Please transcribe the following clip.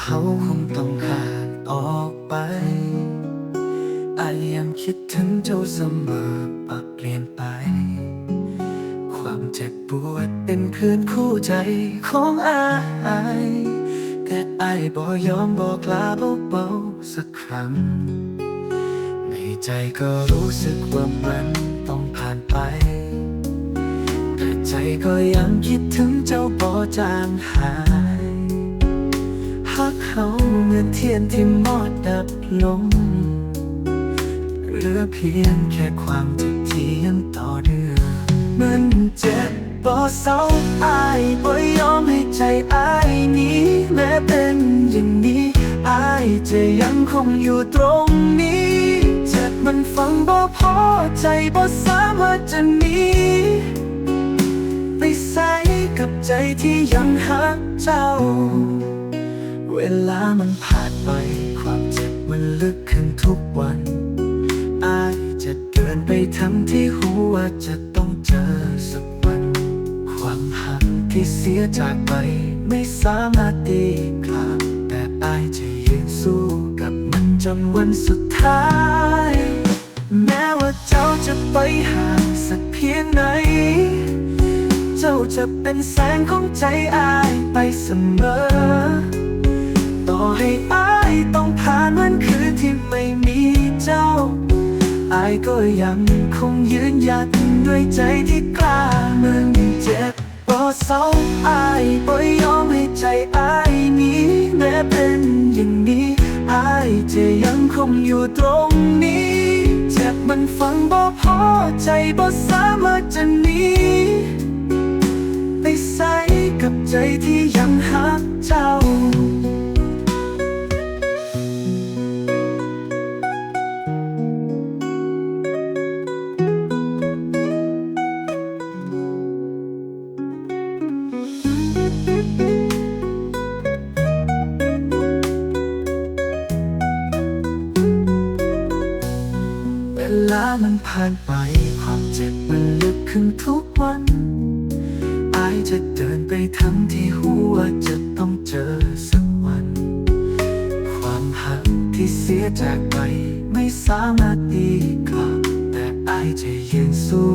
เฮาคงต้องขาดออกไปไอยังคิดถึงเจ้าเสมอปรับเปลี่ยนไป ความเจ็บปวดเป็นเพื่อนคู่ใจของอายแต่ไอบ่ยอมบอกลาเบาๆสักครั้ง ในใจก็รู้สึกว่ามันต้องผ่านไปแต่ใจก็ยังคิดถึงเจ้าบ่จางหาย เขาเหมือนเทียนที่มอดดับลงเหลือเพียงแค่ความเจ็บที่ยังต่อเนื่อมันเจ็บบ่เศร้าอายบ่ยอมให้ใจอายนี้แม้เป็นอย่างนี้อายจะยังคงอยู่ตรงนี้เจ็บมันฟังบ่พอใจบ่สามารถจะหนีไปใส่กับใจที่ยังหักเจ้า เวลามันผ่านไป ความเจ็บมันลึกขึ้นทุกวัน อายจะเดินไปทั้งที่หัวาจะต้องเจอสักวัน ความหักที่เสียจากไป ไม่สามารถตีกลับ แต่อายจะยืนสู้กับมันจนวันสุดท้าย แม้ว่าเจ้าจะไปห่างสักเพียงไหน เจ้าจะเป็นแสงของใจอายไปเสมอ ให้อายต้องผ่านวันคืนที่ไม่มีเจ้าอายก็ยังคงยืนหยัดด้วยใจที่กล้าเมืองเจ็บบ่เศร้าอายบ่ยอมให้ใจอายนี้แม้เป็นอย่างนี้อายจะยังคงอยู่ตรงนี้ เจ็บมันฟังบ่พอใจบ่สามารถจะ ลามันผ่านไป ความเจ็บมันลึกขึ้นทุกวันอายจะเดินไปทั้งที่หัวจะต้องเจอสักวัน ความหักที่เสียจากไป ไม่สามารถดีกลับ แต่อายจะยืนสู้